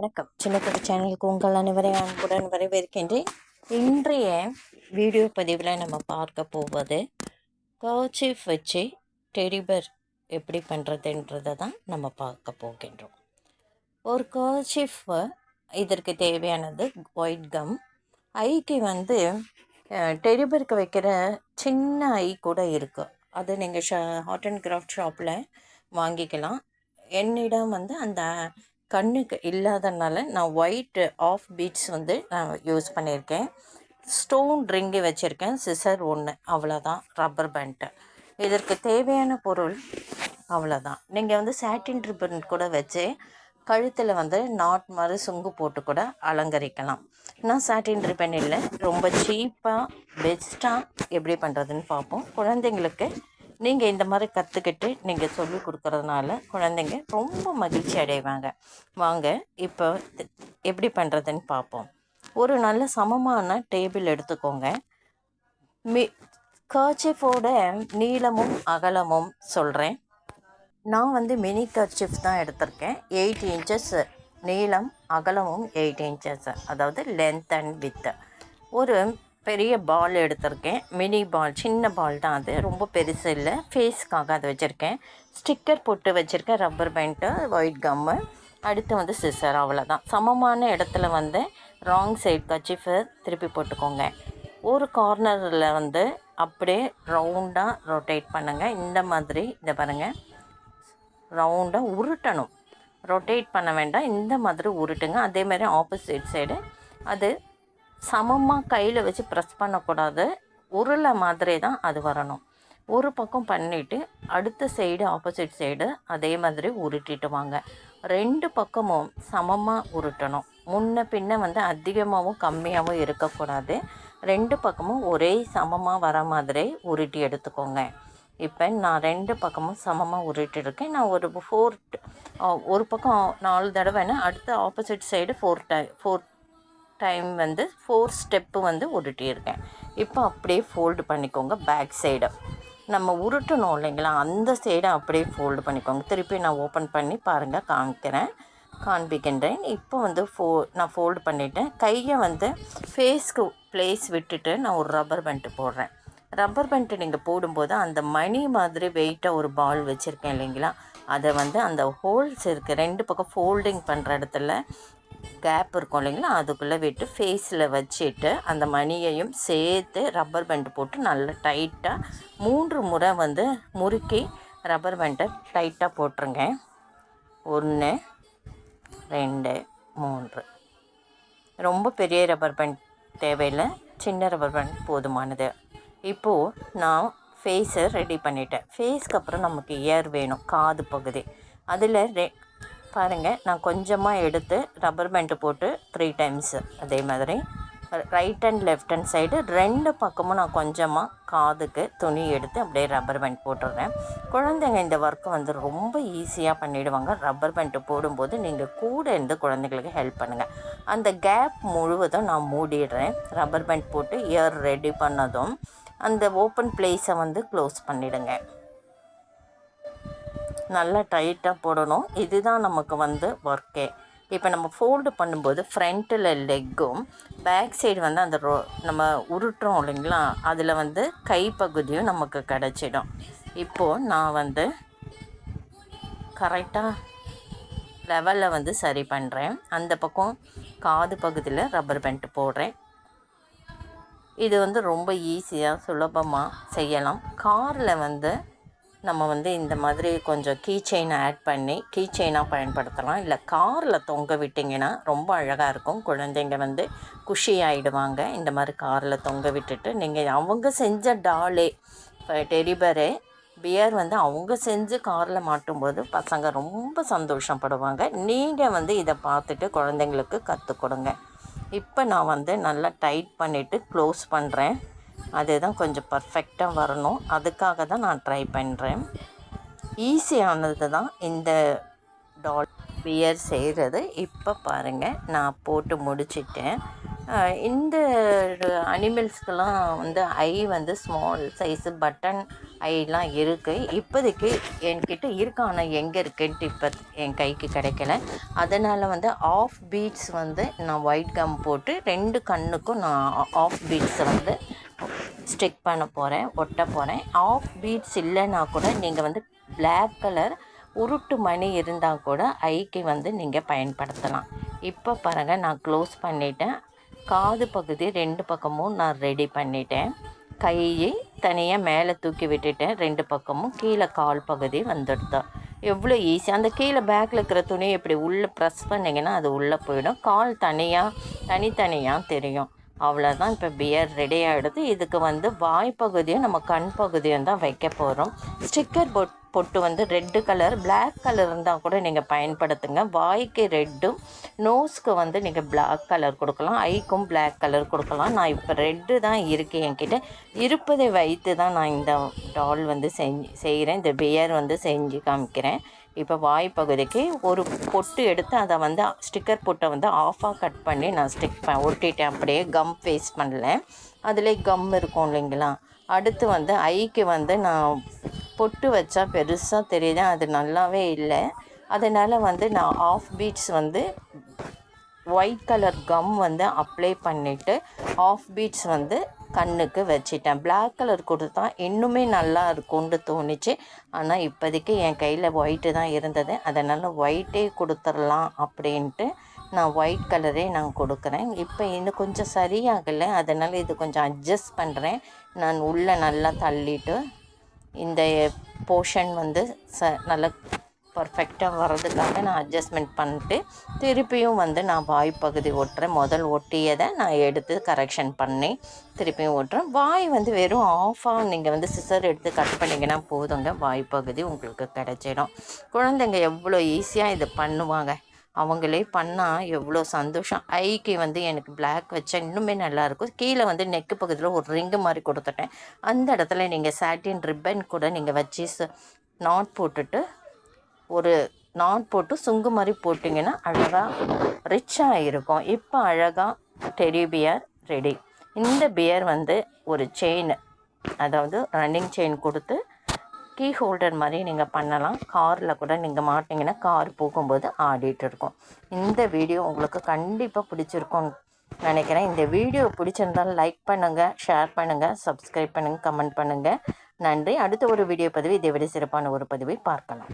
வணக்கம். சின்னக்குடி சேனலுக்கு உங்கள் அனைவரை அன்புடன் வரவேற்கின்றேன். இன்றைய வீடியோ பதிவில் நம்ம பார்க்க போவது கர்ச்சீஃப் வச்சு டெரிபர் எப்படி பண்ணுறதுன்றதை தான் நம்ம பார்க்க போகின்றோம். ஒரு கர்ச்சீஃப் இதற்கு தேவையானது ஒயிட் கம். ஐக்கு வந்து டெரிபருக்கு வைக்கிற சின்ன ஐ கூட இருக்குது அது நீங்கள் ஷா ஆர்ட் அண்ட் கிராஃப்ட் ஷாப்பில் வாங்கிக்கலாம். என்னிடம் வந்து அந்த கண்ணுக்கு இல்லாதனால நான் ஒயிட் ஆஃப் பீட்ஸ் வந்து நான் யூஸ் பண்ணியிருக்கேன். ஸ்டோன் ரிங்கு வச்சுருக்கேன் சிசர் ஒன்று அவ்வளோதான் ரப்பர் பேண்ட்டு இதற்கு தேவையான பொருள் அவ்வளோதான் நீங்கள் வந்து சாட்டின் ரிப்பன் கூட வச்சு கழுத்தில் வந்து நாட் மாதிரி சுங்கு போட்டு கூட அலங்கரிக்கலாம். நான் சாட்டின் ரிப்பன் இல்லை ரொம்ப சீப்பாக பெஸ்ட்டாக எப்படி பண்ணுறதுன்னு பார்ப்போம். குழந்தைங்களுக்கு நீங்கள் இந்த மாதிரி கற்றுக்கிட்டு நீங்கள் சொல்லி கொடுக்குறதுனால குழந்தைங்க ரொம்ப மகிழ்ச்சி அடைவாங்க. வாங்க இப்போ எப்படி பண்ணுறதுன்னு பார்ப்போம் ஒரு நல்ல சமமான டேபிள் எடுத்துக்கோங்க. மி கர்ச்சிஃபோட நீளமும் அகலமும் சொல்கிறேன் நான் வந்து மினி கர்ச்சிஃப் தான் எடுத்திருக்கேன். எயிட் இன்ச்சஸ் நீளம் அகலமும் எயிட் இன்ச்சஸ் அதாவது லென்த் அண்ட் வித்து. ஒரு பெரிய பால் எடுத்திருக்கேன். மினி பால் சின்ன பால் தான் அது. ரொம்ப பெருசு இல்லை. ஃபேஸ்க்காக அதை வச்சுருக்கேன். ஸ்டிக்கர் போட்டு வச்சுருக்கேன். ரப்பர் பேண்ட்டு ஒயிட் கம்மு அடுத்து வந்து சிசர் அவ்வளோதான் சமமான இடத்துல வந்து ராங் சைடு கச்சிஃபை திருப்பி போட்டுக்கோங்க. ஒரு கார்னரில் வந்து அப்படியே ரவுண்டாக ரொட்டேட் பண்ணுங்கள் இந்த மாதிரி இதை பாருங்கள் ரவுண்டாக உருட்டணும். ரொட்டேட் பண்ண வேண்டாம். இந்த மாதிரி உருட்டுங்க. அதே மாதிரி ஆப்போசிட் சைடு அது சமமாக கையில் வச்சு ப்ரெஸ் பண்ணக்கூடாது. உருளை மாதிரி தான் அது வரணும். ஒரு பக்கம் பண்ணிவிட்டு அடுத்த சைடு ஆப்போசிட் சைடு அதே மாதிரி உருட்டிட்டு வாங்க. ரெண்டு பக்கமும் சமமாக உருட்டணும். முன்ன பின்ன வந்து அதிகமாகவும் கம்மியாகவும் இருக்கக்கூடாது. ரெண்டு பக்கமும் ஒரே சமமாக வர மாதிரி உருட்டி எடுத்துக்கோங்க. இப்போ நான் ரெண்டு பக்கமும் சமமாக உருட்டிருக்கேன் நான் ஒரு ஃபோர் ஒரு பக்கம் நாலு தடவைன்னா அடுத்த opposite side four tie four time வந்து ஃபோர் ஸ்டெப்பு வந்து உருட்டியிருக்கேன் இப்போ அப்படியே ஃபோல்டு பண்ணிக்கோங்க பேக் சைடு நம்ம உருட்டணும் இல்லைங்களா? அந்த சைடை அப்படியே ஃபோல்டு பண்ணிக்கோங்க. திருப்பி நான் ஓப்பன் பண்ணி பாருங்கள் காமிக்கிறேன். காண்பிக்கின்றேன். இப்போ வந்து ஃபோ நான் ஃபோல்டு பண்ணிட்டேன். கையை வந்து ஃபேஸ்க்கு ப்ளேஸ் விட்டுட்டு நான் ஒரு ரப்பர் பேண்ட்டு போடுறேன். ரப்பர் பேண்ட்டு நீங்கள் போடும்போது அந்த மணி மாதிரி வெயிட்டாக ஒரு பால் வச்சுருக்கேன் இல்லைங்களா? அதை வந்து அந்த ஹோல்ஸ் இருக்குது ரெண்டு பக்கம் ஃபோல்டிங் பண்ணுற இடத்துல கேப் இருக்கும் இல்லைங்களா? அதுக்குள்ளே விட்டு ஃபேஸில் வச்சுட்டு அந்த மணியையும் சேர்த்து ரப்பர் பேண்ட் போட்டு நல்லா டைட்டாக மூன்று முறை வந்து முறுக்கி ரப்பர் பேண்ட்டை டைட்டாக போட்டுருங்க. ஒன்று ரெண்டு மூன்று. ரொம்ப பெரிய ரப்பர் பேண்ட் தேவையில்லை. சின்ன ரப்பர் பேண்ட் போதுமானது. இப்போது நான் ஃபேஸை ரெடி பண்ணிட்டேன். ஃபேஸ்க்கு அப்புறம் நமக்கு இயர் வேணும் காது பகுதி. அதில் ரெ பாருங்கள் நான் கொஞ்சமாக எடுத்து ரப்பர் பேண்ட்டு போட்டு த்ரீ டைம்ஸு அதே மாதிரி. Right and left hand side ரெண்டு பக்கமும் நான் கொஞ்சமாக காதுக்கு துணி எடுத்து அப்படியே ரப்பர் பேண்ட் போட்டுடுறேன். குழந்தைங்க இந்த ஒர்க்கை வந்து ரொம்ப ஈஸியாக பண்ணிவிடுவாங்க ரப்பர் பேண்ட்டு போடும்போது நீங்கள் கூட இருந்து குழந்தைங்களுக்கு ஹெல்ப் பண்ணுங்கள் அந்த கேப் முழுவதும் நான் மூடிடுறேன். ரப்பர் பேண்ட் போட்டு இயர் ரெடி பண்ணதும் அந்த ஓப்பன் பிளேஸை வந்து க்ளோஸ் பண்ணிவிடுங்க நல்லா டைட்டாக போடணும். இதுதான் நமக்கு வந்து ஒர்க்கே இப்போ நம்ம ஃபோல்டு பண்ணும்போது ஃப்ரண்ட்டில் லெக்கும் பேக் சைடு வந்து அந்த ரோ நம்ம உருட்டுறோம் இல்லைங்களா? அதில் வந்து கைப்பகுதியும் நமக்கு கிடச்சிடும். இப்போது நான் வந்து கரெக்டாக லெவலில் வந்து சரி பண்ணுறேன் அந்த பக்கம் காது பகுதியில் ரப்பர் பேண்ட் போடுறேன். இது வந்து ரொம்ப ஈஸியாக சுலபமாக செய்யலாம். காரில் வந்து நம்ம வந்து இந்த மாதிரி கொஞ்சம் கீ செயினை ஆட் பண்ணி கீ செயினாக பயன்படுத்தலாம். இல்லை காரில் தொங்க விட்டிங்கன்னா ரொம்ப அழகாக இருக்கும். குழந்தைங்க வந்து குஷி ஆகிடுவாங்க இந்த மாதிரி காரில் தொங்க விட்டுட்டு நீங்கள் அவங்க செஞ்ச டாலே இப்போ டெரிபரே பியர் வந்து அவங்க செஞ்சு காரில் மாட்டும்போது பசங்க ரொம்ப சந்தோஷப்படுவாங்க. நீங்கள் வந்து இதை பார்த்துட்டு குழந்தைங்களுக்கு கற்றுக் கொடுங்க. இப்போ நான் வந்து நல்லா டைட் பண்ணிவிட்டு க்ளோஸ் பண்ணுறேன் அதுதான் கொஞ்சம் பர்ஃபெக்டாக வரணும். அதுக்காக தான் நான் ட்ரை பண்ணுறேன் ஈஸியானது தான் இந்த டால் பியர் செய்கிறது இப்போ பாருங்கள் நான் போட்டு முடிச்சிட்டேன். இந்த அனிமல்ஸ்க்கெல்லாம் வந்து ஐ வந்து ஸ்மால் சைஸு பட்டன் ஐலாம் இருக்குது இப்போதைக்கு என்கிட்ட இருக்கு ஆனால் எங்கே இருக்குன்ட்டு இப்போ என் கைக்கு கிடைக்கல. அதனால் வந்து ஆஃப் பீட்ஸ் வந்து நான் ஒயிட் கம் போட்டு ரெண்டு கண்ணுக்கும் நான் ஆஃப் பீட்ஸை வந்து ஸ்டிக் பண்ண போகிறேன் ஒட்ட போகிறேன் ஆஃப் பீட்ஸ் இல்லைன்னா கூட நீங்கள் வந்து பிளாக் கலர் உருட்டு மணி இருந்தால் கூட ஐக்கு வந்து நீங்கள் பயன்படுத்தலாம். இப்போ பாருங்கள் நான் க்ளோஸ் பண்ணிட்டேன். காது பகுதி ரெண்டு பக்கமும் நான் ரெடி பண்ணிட்டேன். கையை தனியாக மேலே தூக்கி விட்டுட்டேன். ரெண்டு பக்கமும் கீழே கால் பகுதி வந்துடுதான் எவ்வளோ ஈஸி அந்த கீழே பேக்கில் இருக்கிற துணியை இப்படி உள்ளே ப்ரெஸ் பண்ணிங்கன்னா அது உள்ளே போயிடும். கால் தனியாக தனித்தனியாக தெரியும். அவ்வளோதான் இப்போ பியர் ரெடி ஆகிடுது இதுக்கு வந்து வாய்ப்பகுதியும் நம்ம கண் பகுதியும் தான் வைக்க போகிறோம் ஸ்டிக்கர் பொட் பொட்டு வந்து ரெட்டு கலர் பிளாக் கலர் இருந்தால் கூட நீங்கள் பயன்படுத்துங்க. வாய்க்கு ரெட்டும் நோஸ்க்கு வந்து நீங்கள் பிளாக் கலர் கொடுக்கலாம். ஐக்கும் பிளாக் கலர் கொடுக்கலாம். நான் இப்போ ரெட்டு தான் இருக்குது என்கிட்ட. இருப்பதை வைத்து தான் நான் இந்த டால் வந்து செஞ்சு செய்கிறேன் இந்த பியர் வந்து செஞ்சு காமிக்கிறேன். இப்போ வாய் பகுதிக்கு ஒரு பொட்டு எடுத்து அதை வந்து ஸ்டிக்கர் பொட்டை வந்து ஆஃபாக கட் பண்ணி நான் ஸ்டிக் ப ஒட்டிட்டேன் அப்படியே கம் பேஸ்ட் பண்ணல. அதிலே கம் இருக்கும் இல்லைங்களா? அடுத்து வந்து ஐக்கு வந்து நான் பொட்டு வச்சா பெருசாக தெரியுது. அது நல்லாவே இல்லை. அதனால் வந்து நான் ஆஃப் பீட்ஸ் வந்து ஒயிட் கலர் கம் வந்து அப்ளை பண்ணிவிட்டு ஆஃப் பீட்ஸ் வந்து கண்ணுக்கு வச்சிட்டேன். பிளாக் கலர் கொடுத்தா இன்னுமே நல்லா இருக்கும்னு தோணுச்சு. ஆனால் இப்போதைக்கு என் கையில் ஒயிட்டு தான் இருந்தது. அதனால் ஒயிட்டே கொடுத்துடலாம் அப்படின்ட்டு நான் ஒயிட் கலரே நான் கொடுக்குறேன். இப்போ இன்னும் கொஞ்சம் சரியாகலை. அதனால் இது கொஞ்சம் அட்ஜஸ்ட் பண்ணுறேன் நான் உள்ளே நல்லா தள்ளிட்டு இந்த போர்ஷன் வந்து ச நல்லா பர்ஃபெக்டாக வர்றதுக்காக நான் அட்ஜஸ்ட்மெண்ட் பண்ணிட்டு திருப்பியும் வந்து நான் வாய் பகுதி ஒட்டுறேன். முதல் ஒட்டியதை நான் எடுத்து கரெக்ஷன் பண்ணி திருப்பியும் ஓட்டுறேன் வாய் வந்து வெறும் ஆஃபாக நீங்கள் வந்து சிசர் எடுத்து கட் பண்ணிங்கன்னா போதுங்க. வாய் பகுதி உங்களுக்கு கிடச்சிடும். குழந்தைங்க எவ்வளோ ஈஸியாக இதை பண்ணுவாங்க. அவங்களே பண்ணால் எவ்வளோ சந்தோஷம். ஐக்கு வந்து எனக்கு பிளாக் வச்சா இன்னுமே நல்லாயிருக்கும் கீழே வந்து நெக்கு பகுதியில் ஒரு ரிங்கு மாதிரி கொடுத்துட்டேன். அந்த இடத்துல நீங்கள் சாட்டின் ரிப்பன் கூட நீங்கள் வச்சு நாட் போட்டுட்டு ஒரு நாட் போட்டு சுங்கு மாதிரி போட்டிங்கன்னா அழகாக ரிச்சாக இருக்கும். இப்போ அழகாக டெடி பியர் ரெடி இந்த பியர் வந்து ஒரு செயின் அதாவது ரன்னிங் செயின் கொடுத்து கீ ஹோல்டர் மாதிரி நீங்கள் பண்ணலாம். காரில் கூட நீங்கள் மாட்டிங்கன்னா கார் போகும்போது ஆடிட்டு இருக்கும். இந்த வீடியோ உங்களுக்கு கண்டிப்பாக பிடிச்சிருக்கும் நினைக்கிறேன். இந்த வீடியோ பிடிச்சிருந்தால் லைக் பண்ணுங்கள் ஷேர் பண்ணுங்கள் சப்ஸ்கிரைப் பண்ணுங்கள் கமெண்ட் பண்ணுங்கள் நன்றி. அடுத்த ஒரு வீடியோ பதிவு இதை விட சிறப்பான ஒரு பதிவை பார்க்கலாம்.